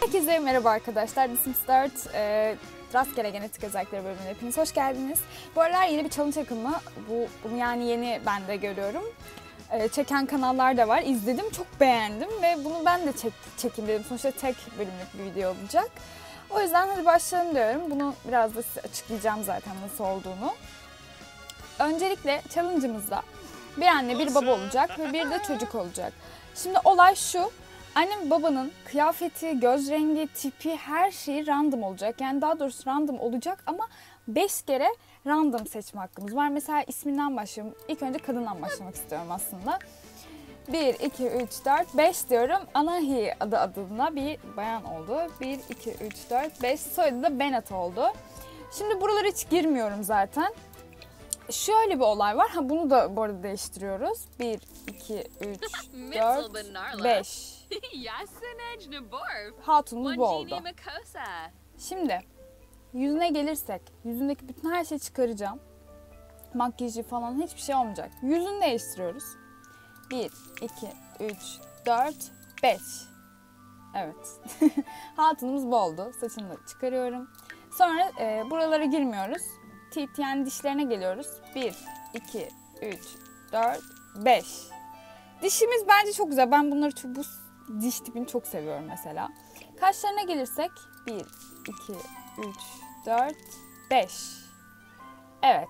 Herkese merhaba arkadaşlar. The Sims 4 e, Rastgele Genetik Özellikleri bölümüne hepiniz hoş geldiniz. Bu aralar yeni bir challenge akımı. Bu, bunu yani yeni ben de görüyorum. E, çeken kanallar da var. İzledim, çok beğendim ve bunu ben de çek, çekeyim dedim. Sonuçta tek bölümlük bir video olacak. O yüzden hadi başlayalım diyorum. Bunu biraz da size açıklayacağım zaten nasıl olduğunu. Öncelikle challenge'ımızda bir anne bir baba olacak ve bir de çocuk olacak. Şimdi olay şu. Annem babanın kıyafeti, göz rengi, tipi her şeyi random olacak. Yani daha doğrusu random olacak ama 5 kere random seçme hakkımız var. Mesela isminden başlayalım. İlk önce kadından başlamak istiyorum aslında. 1, 2, 3, 4, 5 diyorum. Anahi adı adına bir bayan oldu. 1, 2, 3, 4, 5. Soyadı da Bennett oldu. Şimdi buralara hiç girmiyorum zaten. Şöyle bir olay var. Ha bunu da bu arada değiştiriyoruz. 1, 2, 3, 4, 5. Hatunumuz bu oldu. Şimdi yüzüne gelirsek, yüzündeki bütün her şeyi çıkaracağım. Makyajı falan hiçbir şey olmayacak. Yüzünü değiştiriyoruz. 1, 2, 3, 4, 5. Evet. Hatunumuz bu oldu. Saçını da çıkarıyorum. Sonra e, buralara girmiyoruz. Teeth yani dişlerine geliyoruz. 1, 2, 3, 4, 5. Dişimiz bence çok güzel. Ben bunları çok, bu diş tipini çok seviyorum mesela. Kaşlarına gelirsek 1, 2, 3, 4, 5. Evet.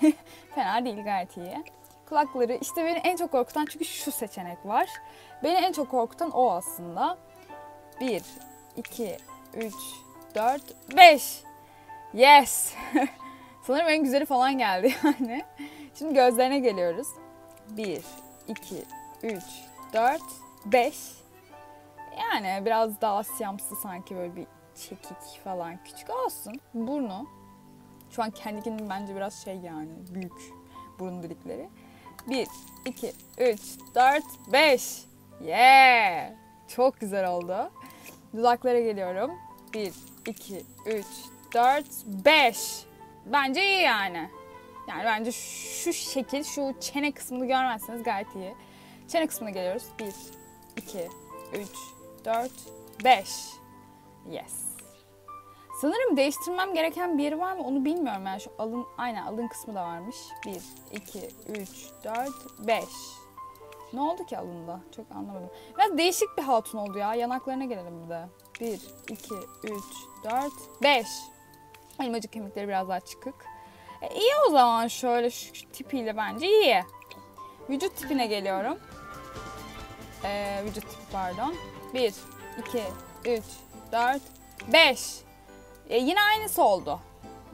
Fena değil gayet iyi. Kulakları işte beni en çok korkutan çünkü şu seçenek var. Beni en çok korkutan o aslında. 1, 2, 3, 4, 5. Yes. Sanırım en güzeli falan geldi yani. Şimdi gözlerine geliyoruz. 1, 2, 3, 4, 5. Yani biraz daha siyamsı sanki böyle bir çekik falan küçük olsun. Burnu. Şu an kendikinin bence biraz şey yani büyük burun delikleri. 1, 2, 3, 4, 5. Yeah! Çok güzel oldu. Dudaklara geliyorum. 1, 2, 3, 4, 5. Bence iyi yani. Yani bence şu şekil, şu çene kısmını görmezseniz gayet iyi. Çene kısmına geliyoruz. 1, 2, 3, 4, 5. Yes. Sanırım değiştirmem gereken bir yeri var mı onu bilmiyorum. Yani şu alın, aynen alın kısmı da varmış. 1, 2, 3, 4, 5. Ne oldu ki alında? Çok anlamadım. Biraz değişik bir hatun oldu ya. Yanaklarına gelelim bir de. 1, 2, 3, 4, 5. Elmacık kemikleri biraz daha çıkık. E, iyi o zaman şöyle şu tipiyle bence iyi. Vücut tipine geliyorum. Ee, vücut tipi pardon. 1, 2, 3, 4, 5. E, yine aynısı oldu.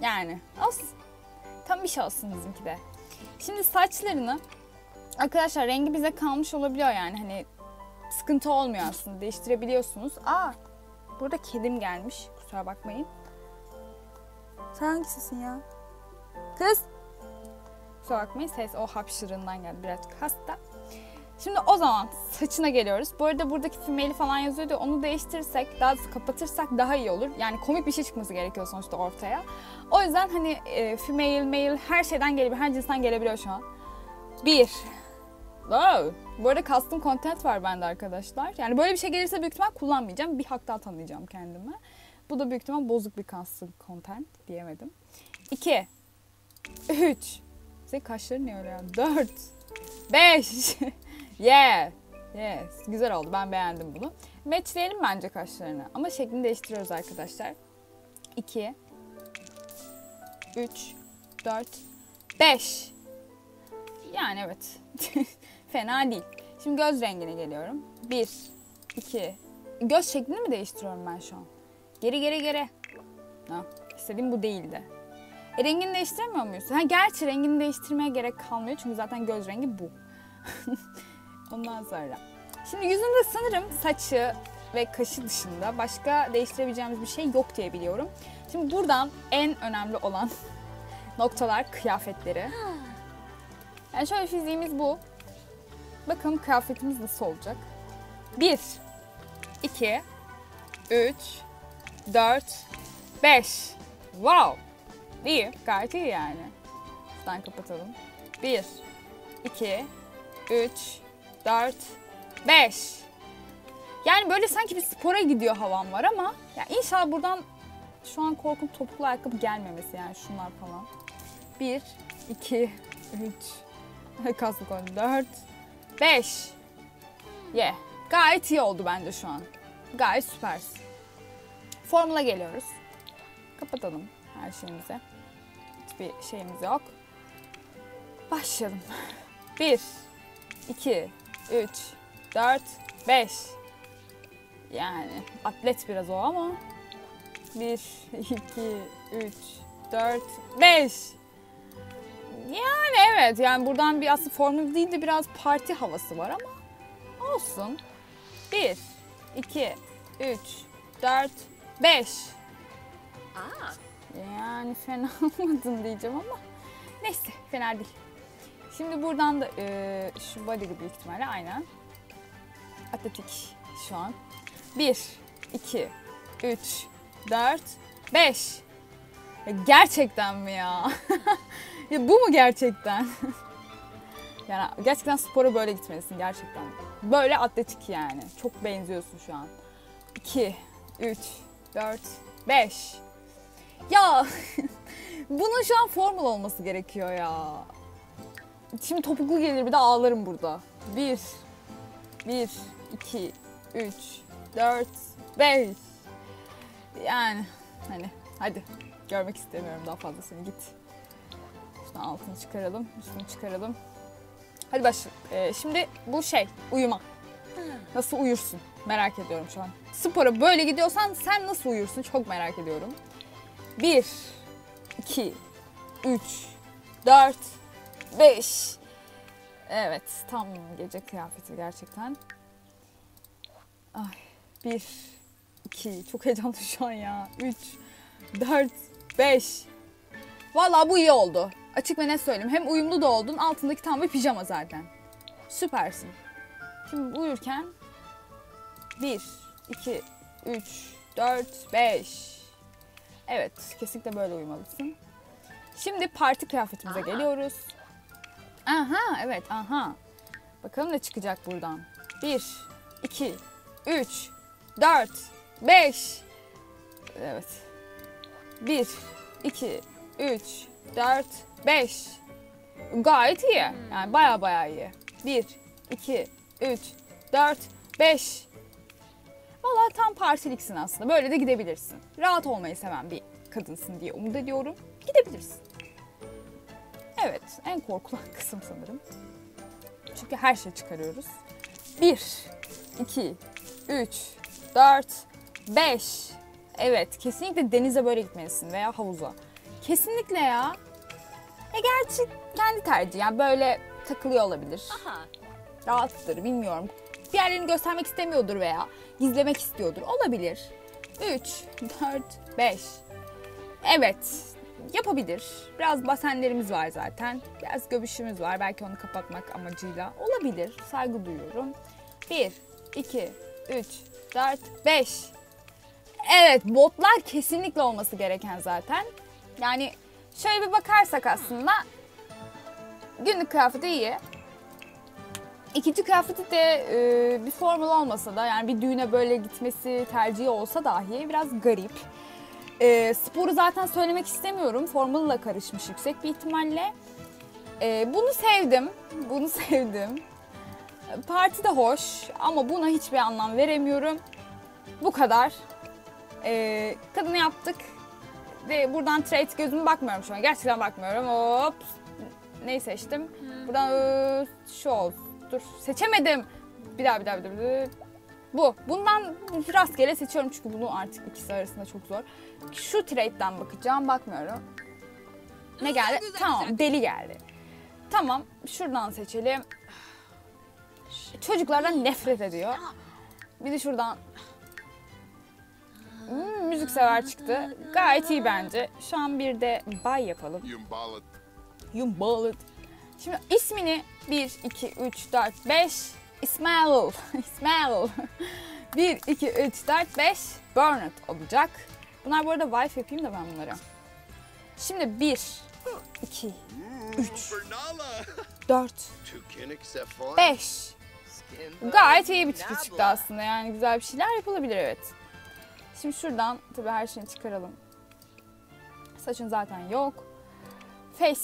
Yani olsun. Tam bir şey olsun bizimki de. Şimdi saçlarını arkadaşlar rengi bize kalmış olabiliyor yani hani sıkıntı olmuyor aslında değiştirebiliyorsunuz. Aa burada kedim gelmiş kusura bakmayın. Sen hangisisin ya? Kız. Kusura bakmayın ses o hapşırığından geldi birazcık hasta. Şimdi o zaman saçına geliyoruz. Bu arada buradaki female'i falan yazıyordu. Onu değiştirirsek, daha kapatırsak daha iyi olur. Yani komik bir şey çıkması gerekiyor sonuçta ortaya. O yüzden hani e, female, male her şeyden gelebilir, her cinsten gelebiliyor şu an. Bir. Oh. Bu arada custom content var bende arkadaşlar. Yani böyle bir şey gelirse büyük ihtimal kullanmayacağım. Bir hak daha tanıyacağım kendime. Bu da büyük ihtimal bozuk bir custom content diyemedim. İki. Üç. Senin kaşların ne öyle ya? Dört. Beş. Yeah. Yes. Güzel oldu. Ben beğendim bunu. Matchleyelim bence kaşlarını. Ama şeklini değiştiriyoruz arkadaşlar. 2 3 4 5 Yani evet. Fena değil. Şimdi göz rengine geliyorum. 1 2 Göz şeklini mi değiştiriyorum ben şu an? Geri geri geri. Ha, istediğim bu değildi. E, rengini değiştiremiyor muyuz? Ha, gerçi rengini değiştirmeye gerek kalmıyor çünkü zaten göz rengi bu. Ondan sonra. Şimdi yüzünde sanırım saçı ve kaşı dışında başka değiştirebileceğimiz bir şey yok diye biliyorum. Şimdi buradan en önemli olan noktalar kıyafetleri. Yani şöyle fiziğimiz bu. Bakalım kıyafetimiz nasıl olacak. 1, 2, 3, 4, 5. Wow. İyi. Gayet iyi yani. Şuradan kapatalım. 1, 2, 3, 4, 5. Yani böyle sanki bir spora gidiyor havam var ama ya inşallah buradan şu an korkum topuklu ayakkabı gelmemesi yani şunlar falan. 1, 2, 3, kaslı koy 4, 5. Ye. Gayet iyi oldu bence şu an. Gayet süpersin. Formula geliyoruz. Kapatalım her şeyimizi. Hiçbir şeyimiz yok. Başlayalım. 1, 2, 3, 4, 5. Yani atlet biraz o ama. 1, 2, 3, 4, 5. Yani evet yani buradan bir aslında formül değil de biraz parti havası var ama olsun. 1, 2, 3, 4, 5. Ah. Yani fena olmadın diyeceğim ama neyse fena değil. Şimdi buradan da e, şu body'li büyük ihtimalle aynen. Atletik şu an. 1, 2, 3, 4, 5. Ya Gerçekten mi ya? ya bu mu gerçekten? yani gerçekten spora böyle gitmelisin gerçekten. Böyle atletik yani. Çok benziyorsun şu an. 2, 3, 4, 5. Ya bunun şu an formül olması gerekiyor ya. Şimdi topuklu gelir bir de ağlarım burada. 1, 1, 2, 3, 4, 5. Yani hani hadi görmek istemiyorum daha fazlasını git. Şunu altını çıkaralım, üstünü çıkaralım. Hadi başla. Ee, şimdi bu şey uyuma. Nasıl uyursun? Merak ediyorum şu an. Spora böyle gidiyorsan sen nasıl uyursun? Çok merak ediyorum. 1, 2, 3, 4, 5. Evet, tam gece kıyafeti gerçekten. Ay, 1, 2, çok heyecanlı şu an ya. 3, 4, 5. Vallahi bu iyi oldu. Açık ve net söyleyeyim. Hem uyumlu da oldun, altındaki tam bir pijama zaten. Süpersin. Şimdi uyurken 1, 2, 3, 4, 5. Evet, kesinlikle böyle uyumalısın. Şimdi parti kıyafetimize Aha. geliyoruz. Aha, evet, aha. Bakalım ne çıkacak buradan. 1, 2, 3, 4, 5. Evet. 1, 2, 3, 4, 5. Gayet iyi. Yani baya baya iyi. 1, 2, 3, 4, 5. Valla tam partiliksin aslında. Böyle de gidebilirsin. Rahat olmayı seven bir kadınsın diye umut ediyorum. Gidebilirsin. Evet, en korkulan kısım sanırım. Çünkü her şeyi çıkarıyoruz. 1, 2, 3, 4, 5. Evet, kesinlikle denize böyle gitmelisin veya havuza. Kesinlikle ya. E gerçi kendi tercih. Yani böyle takılıyor olabilir. Aha. rahattır bilmiyorum. Bir yerlerini göstermek istemiyordur veya gizlemek istiyordur. Olabilir. 3, 4, 5. Evet yapabilir. Biraz basenlerimiz var zaten. Biraz göbüşümüz var. Belki onu kapatmak amacıyla. Olabilir. Saygı duyuyorum. 1, 2, 3, 4, 5. Evet botlar kesinlikle olması gereken zaten. Yani şöyle bir bakarsak aslında günlük kıyafeti iyi. İkinci kıyafeti de e, bir formül olmasa da yani bir düğüne böyle gitmesi tercihi olsa dahi biraz garip. E, sporu zaten söylemek istemiyorum. Formülle karışmış yüksek bir ihtimalle. E, bunu sevdim. Bunu sevdim. Parti de hoş ama buna hiçbir anlam veremiyorum. Bu kadar. E, kadını yaptık. Ve buradan trade gözüme bakmıyorum şu an. Gerçekten bakmıyorum. Hop. Neyi seçtim? Buradan e, şu olsun. Dur seçemedim. Bir daha bir daha bir daha. Bir daha. Bu. Bundan rastgele seçiyorum çünkü bunu artık ikisi arasında çok zor. Şu trade'den bakacağım. Bakmıyorum. Ne geldi? güzel, tamam güzel. deli geldi. Tamam şuradan seçelim. Çocuklardan nefret ediyor. Bir de şuradan Hmm, müzik sever çıktı. Gayet iyi bence. Şu an bir de bay yapalım. Yumbala Yumbalıt. Şimdi ismini 1, 2, 3, 4, 5 İsmail. İsmail. 1, 2, 3, 4, 5 Burnett olacak. Bunlar bu arada wife yapayım da ben bunları. Şimdi 1, 2, Ooh, Üç. Bernala. 4, Two Kinnick, is that fun? 5 Gayet iyi bir çıkış çıktı aslında. Yani güzel bir şeyler yapılabilir evet. Şimdi şuradan tabii her şeyini çıkaralım. Saçın zaten yok. Face.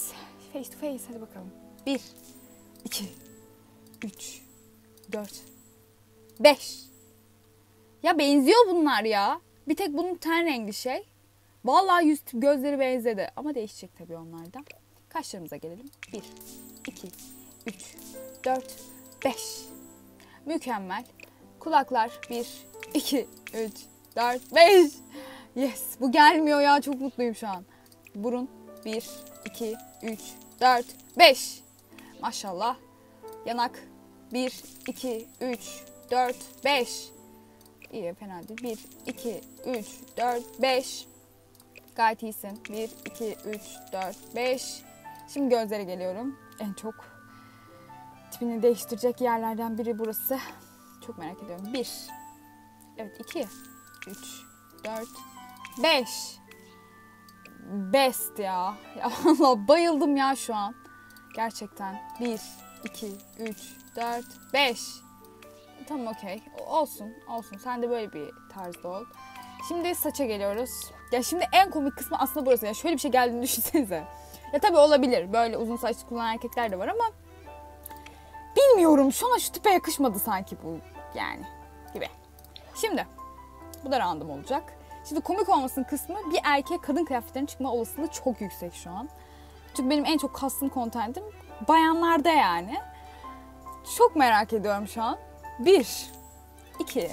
Face to face hadi bakalım. 1, 2, 3, 4, 5. Ya benziyor bunlar ya. Bir tek bunun ten rengi şey. Vallahi yüz tip gözleri benzedi. Ama değişecek tabii onlarda. Kaşlarımıza gelelim. 1, 2, 3, 4, 5. Mükemmel. Kulaklar 1, 2, 3, 4, 5. Yes. Bu gelmiyor ya. Çok mutluyum şu an. Burun 1, 2, 3, 4, 5. Maşallah. Yanak 1, 2, 3, 4, 5. İyi fena değil. 1, 2, 3, 4, 5. Gayet iyisin. 1, 2, 3, 4, 5. Şimdi gözlere geliyorum. En çok tipini değiştirecek yerlerden biri burası. Çok merak ediyorum. 1, evet 2, 3, 4, 5. Best ya. Ya valla bayıldım ya şu an. Gerçekten. 1, 2, 3, 4, 5. Tamam okey. Olsun, olsun. Sen de böyle bir tarzda ol. Şimdi saça geliyoruz. Ya şimdi en komik kısmı aslında burası. Ya şöyle bir şey geldiğini düşünsenize. Ya tabii olabilir. Böyle uzun saç kullanan erkekler de var ama bilmiyorum. Şu an şu tipe yakışmadı sanki bu yani gibi. Şimdi bu da random olacak. Şimdi komik olmasının kısmı bir erkeğe kadın kıyafetlerinin çıkma olasılığı çok yüksek şu an. Çünkü benim en çok kastım kontentim bayanlarda yani. Çok merak ediyorum şu an. 1, 2,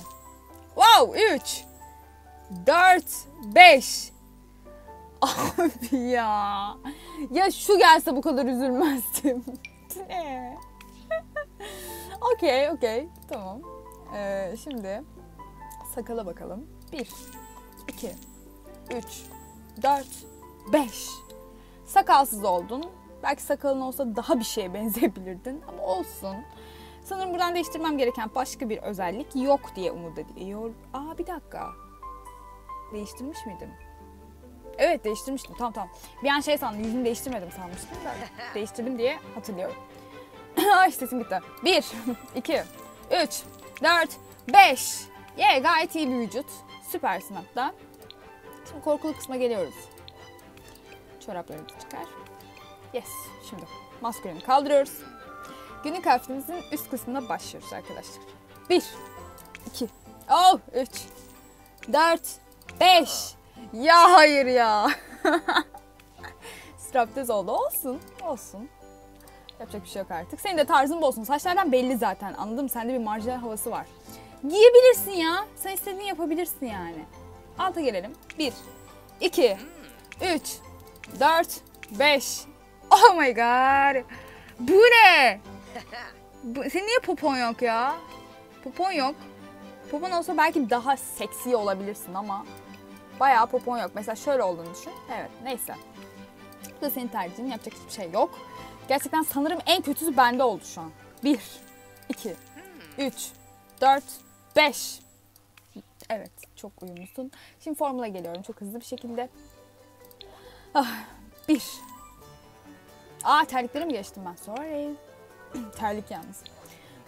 wow 3, 4, 5. Abi ya. Ya şu gelse bu kadar üzülmezdim. ne? okey okey tamam. Ee, şimdi sakala bakalım. 1, 2, 3, 4, 5. Sakalsız oldun. Belki sakalın olsa daha bir şeye benzeyebilirdin ama olsun. Sanırım buradan değiştirmem gereken başka bir özellik yok diye umut ediyor. Aa bir dakika. Değiştirmiş miydim? Evet değiştirmiştim. Tamam tamam. Bir an şey sandım. Yüzünü değiştirmedim sanmıştım da. Değiştirdim diye hatırlıyorum. Ay sesim gitti. 1, 2, 3, 4, 5. Yeah, gayet iyi bir vücut. Süpersin hatta. Şimdi korkulu kısma geliyoruz. Çoraplarımızı çıkar. Yes. Şimdi maskaronu kaldırıyoruz. Günlük kıyafetimizin üst kısmına başlıyoruz arkadaşlar. 1, 2, oh, 3, 4, 5. Ya hayır ya. Straptez oldu. Olsun. Olsun. Yapacak bir şey yok artık. Senin de tarzın bu olsun. Saçlardan belli zaten. Anladın mı? Sende bir marjinal havası var. Giyebilirsin ya. Sen istediğini yapabilirsin yani. Alta gelelim. 1, 2, 3, 4, 5. Oh my god. Bu ne? Bu, senin niye popon yok ya? Popon yok. Popon olsa belki daha seksi olabilirsin ama bayağı popon yok. Mesela şöyle olduğunu düşün. Evet neyse. Bu da senin tercihin. Yapacak hiçbir şey yok. Gerçekten sanırım en kötüsü bende oldu şu an. 1, 2, 3, 4, 5. Evet çok uyumlusun. Şimdi formula geliyorum çok hızlı bir şekilde. Ah, 1. Aa terlikleri mi geçtim ben? Sorry. Terlik yalnız.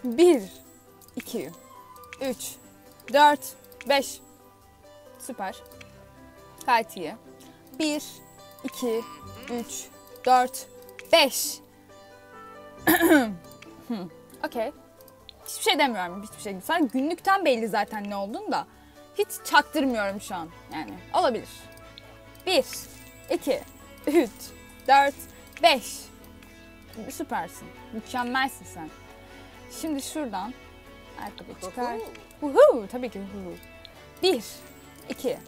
1, 2, 3, 4, 5. Süper. Gayet iyi. 1, 2, 3, 4, 5. Okey. Hiçbir şey demiyorum. Hiçbir şey. Sen günlükten belli zaten ne oldun da. Hiç çaktırmıyorum şu an. Yani olabilir. 1, 2, 3, 4, 5. Süpersin. Mükemmelsin sen. Şimdi şuradan ayakkabıyı çıkar. Uhu, tabii ki uhu. 1, 2,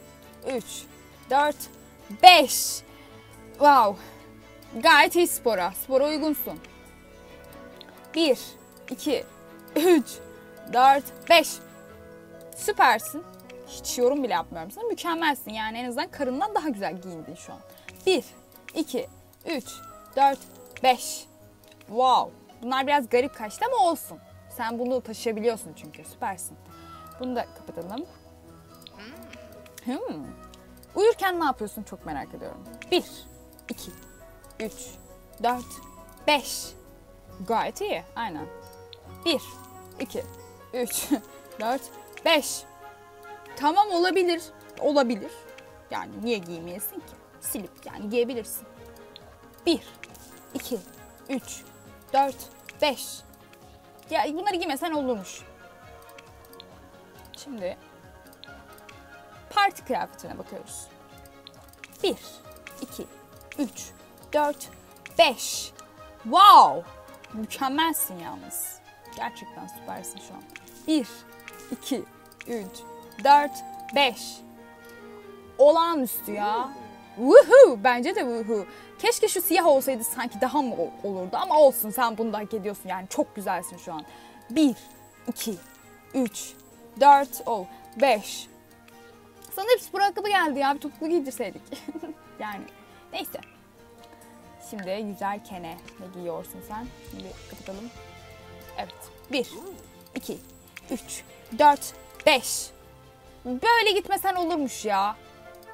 3, 4, 5. Wow. Gayet iyi spora. Spora uygunsun. 1, 2, 3, 4, 5. Süpersin. Hiç yorum bile yapmıyorum sana. Mükemmelsin. Yani en azından karından daha güzel giyindin şu an. 1, 2, 3, 4, 5. Wow. Bunlar biraz garip kaçtı ama olsun. Sen bunu taşıyabiliyorsun çünkü. Süpersin. Bunu da kapatalım. Hmm. Uyurken ne yapıyorsun çok merak ediyorum. 1, 2, 3, 4, 5. Gayet iyi. Aynen. 1, 2, 3, 4, 5. Tamam olabilir. Olabilir. Yani niye giymeyesin ki? Silip yani giyebilirsin. 1, 2, 3, 4, 5. Ya bunları giymesen olurmuş. Şimdi parti kıyafetine bakıyoruz. 1, 2, 3, 4, 5. Wow! Mükemmelsin yalnız. Gerçekten süpersin şu an. 1, 2, 3, 4, 5. Olağanüstü ya. Woohoo! Bence de woohoo. Keşke şu siyah olsaydı sanki daha mı ol- olurdu ama olsun sen bunu da hak ediyorsun yani çok güzelsin şu an. 1, 2, 3, 4, oh, 5. Sana hep spor ayakkabı geldi ya bir topuklu giydirseydik. yani neyse. Şimdi güzel kene ne giyiyorsun sen? Şimdi kapatalım. Evet. 1, 2, 3, 4, 5. Böyle gitmesen olurmuş ya.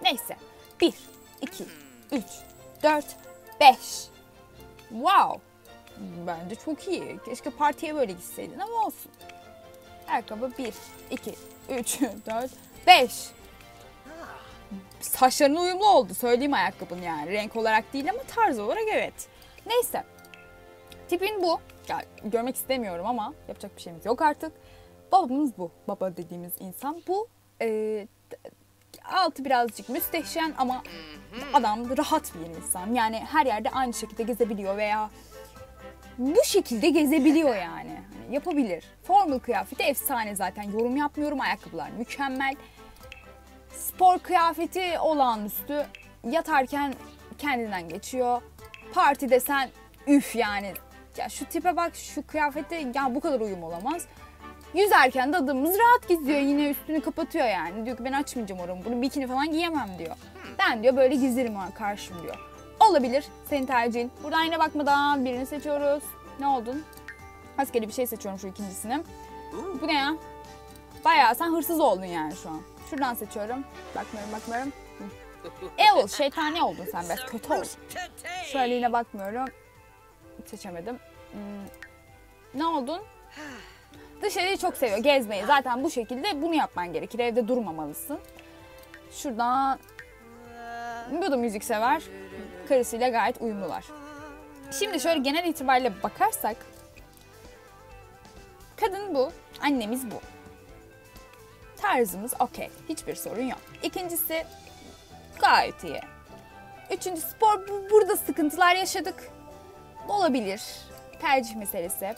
Neyse. 1, 2, 3, 4, 5. Wow. Bence çok iyi. Keşke partiye böyle gitseydin ama olsun. Ayakkabı 1, 2, 3, 4, 5. Saçlarına uyumlu oldu. Söyleyeyim ayakkabın yani. Renk olarak değil ama tarz olarak evet. Neyse. Tipin bu. Ya, görmek istemiyorum ama yapacak bir şeyimiz yok artık. Babamız bu. Baba dediğimiz insan bu. Ee, altı birazcık müstehcen ama adam rahat bir insan. Yani her yerde aynı şekilde gezebiliyor veya bu şekilde gezebiliyor yani. Hani yapabilir. Formal kıyafeti efsane zaten. Yorum yapmıyorum. Ayakkabılar mükemmel. Spor kıyafeti olağanüstü. Yatarken kendinden geçiyor. Parti desen üf yani. Ya şu tipe bak şu kıyafete ya bu kadar uyum olamaz. Yüzerken de adamımız rahat geziyor. Yine üstünü kapatıyor yani. Diyor ki ben açmayacağım oramı. Bunu bikini falan giyemem diyor. Ben diyor böyle gezerim ha karşım diyor. Olabilir. Senin tercihin. Buradan yine bakmadan birini seçiyoruz. Ne oldun? Askeri bir şey seçiyorum şu ikincisini. Bu ne ya? Bayağı sen hırsız oldun yani şu an. Şuradan seçiyorum. Bakmıyorum bakmıyorum. Evil, şeytani oldun sen biraz. Kötü oldun. Şöyle yine bakmıyorum. Seçemedim. Hmm. Ne oldun? Dışarıyı çok seviyor, gezmeyi. Zaten bu şekilde bunu yapman gerekir. Evde durmamalısın. Şuradan... Bu da müzik sever. Karısıyla gayet uyumlular. Şimdi şöyle genel itibariyle bakarsak... Kadın bu, annemiz bu. Tarzımız okey. Hiçbir sorun yok. İkincisi gayet iyi. Üçüncü spor bu- burada sıkıntılar yaşadık. Olabilir. Tercih meselesi.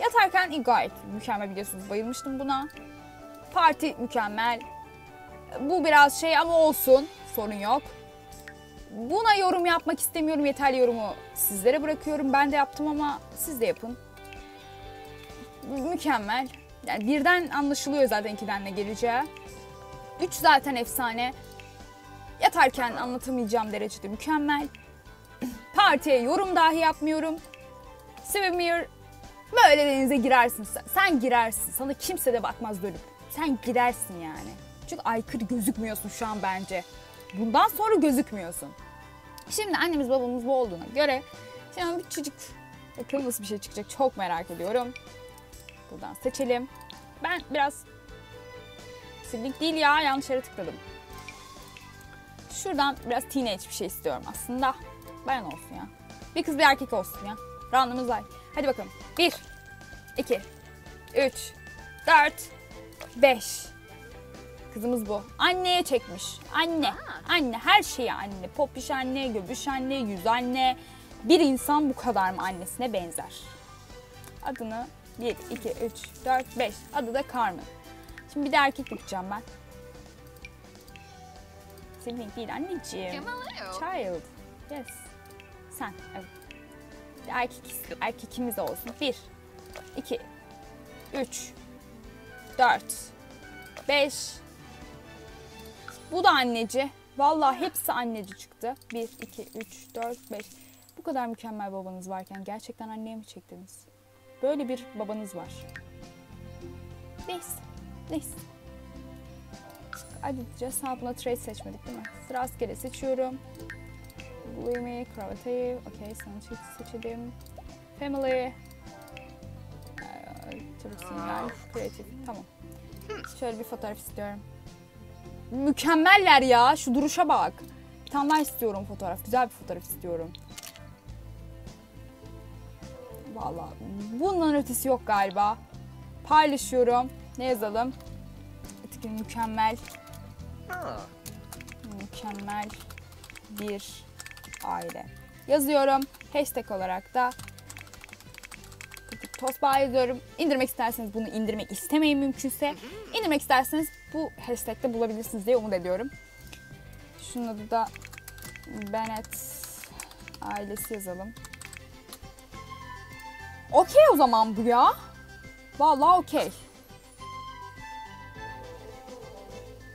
Yatarken iyi, gayet mükemmel biliyorsunuz. Bayılmıştım buna. Parti mükemmel. Bu biraz şey ama olsun. Sorun yok. Buna yorum yapmak istemiyorum. Yeterli yorumu sizlere bırakıyorum. Ben de yaptım ama siz de yapın. Mükemmel. Yani birden anlaşılıyor zaten ikiden ne geleceği. Üç zaten efsane. Yatarken anlatamayacağım derecede mükemmel. Partiye yorum dahi yapmıyorum. Swimwear böyle denize girersin sen. Sen girersin. Sana kimse de bakmaz dönüp. Sen girersin yani. Çünkü aykırı gözükmüyorsun şu an bence. Bundan sonra gözükmüyorsun. Şimdi annemiz babamız bu olduğuna göre şimdi bir çocuk nasıl bir şey çıkacak çok merak ediyorum. Buradan seçelim. Ben biraz silik değil ya yanlış yere tıkladım. Şuradan biraz teenage bir şey istiyorum aslında. Bayan olsun ya. Bir kız bir erkek olsun ya. Randımız var. Hadi bakalım. 1, 2, 3, 4, 5. Kızımız bu. Anneye çekmiş. Anne. Anne. Her şeyi anne. Popiş anne, göbüş anne, yüz anne. Bir insan bu kadar mı annesine benzer? Adını 1, 2, 3, 4, 5. Adı da Carmen. Şimdi bir de erkek bakacağım ben. Senin değil anneciğim. Child. Yes. Sen. Evet. Erkek, erkekimiz olsun. Bir, iki, üç, dört, beş. Bu da anneci. Vallahi hepsi anneci çıktı. Bir, iki, üç, dört, beş. Bu kadar mükemmel babanız varken gerçekten anneye mi çektiniz? Böyle bir babanız var. Neyse. Neyse. Ha buna trade seçmedik değil mi? Sıra askere seçiyorum. Gloomy, Kravatayı. Okey sana çift seçelim. Family. Ee, Çabuk sinirler. Kreatif. Tamam. Şöyle bir fotoğraf istiyorum. Mükemmeller ya. Şu duruşa bak. Bir tane daha istiyorum fotoğraf. Güzel bir fotoğraf istiyorum. Vallahi bundan ötesi yok galiba. Paylaşıyorum. Ne yazalım? Etik mükemmel, Ah. mükemmel bir aile. Yazıyorum. Hashtag olarak da Tosba yazıyorum. İndirmek isterseniz bunu indirmek istemeyin mümkünse. İndirmek isterseniz bu hashtag'te bulabilirsiniz diye umut ediyorum. Şunun adı da Bennett ailesi yazalım. Okey o zaman bu ya. Vallahi okey.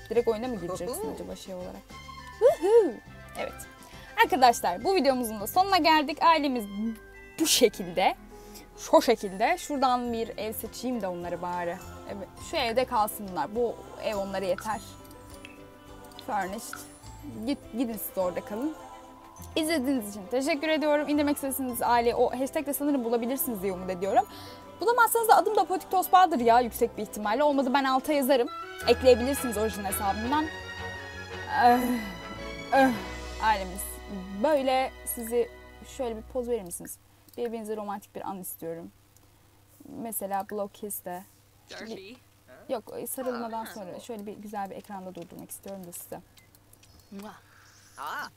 Direkt oyuna mı gireceksin acaba şey olarak? Evet. Arkadaşlar bu videomuzun da sonuna geldik. Ailemiz bu şekilde. Şu şekilde. Şuradan bir ev seçeyim de onları bari. Evet. Şu evde kalsınlar. Bu ev onlara yeter. Furnished. Git, gidin siz orada kalın. İzlediğiniz için teşekkür ediyorum. İndirmek istediğiniz aile o hashtagle sanırım bulabilirsiniz diye umut ediyorum. Bulamazsanız da adım da Politik Tosbağ'dır ya yüksek bir ihtimalle. Olmadı ben alta yazarım. Ekleyebilirsiniz orijinal hesabımdan. Eh, eh, ailemiz böyle sizi şöyle bir poz verir misiniz? Birbirinize romantik bir an istiyorum. Mesela Blow Kiss'te. Dirty. Yok sarılmadan Aa, sonra şöyle bir güzel bir ekranda durdurmak istiyorum da size. Ah.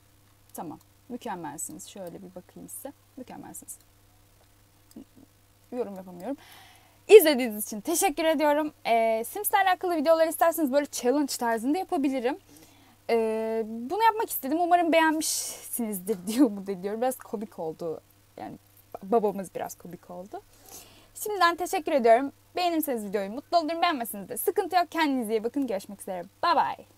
Tamam. Mükemmelsiniz. Şöyle bir bakayım size. Mükemmelsiniz. Yorum yapamıyorum. İzlediğiniz için teşekkür ediyorum. Ee, Sims'le alakalı videolar isterseniz böyle challenge tarzında yapabilirim. Ee, bunu yapmak istedim. Umarım beğenmişsinizdir diye umut ediyorum. Biraz komik oldu. Yani babamız biraz komik oldu. Şimdiden teşekkür ediyorum. Beğenirseniz videoyu mutlu olurum. Beğenmezseniz de sıkıntı yok. Kendinize iyi bakın. Görüşmek üzere. Bye bye.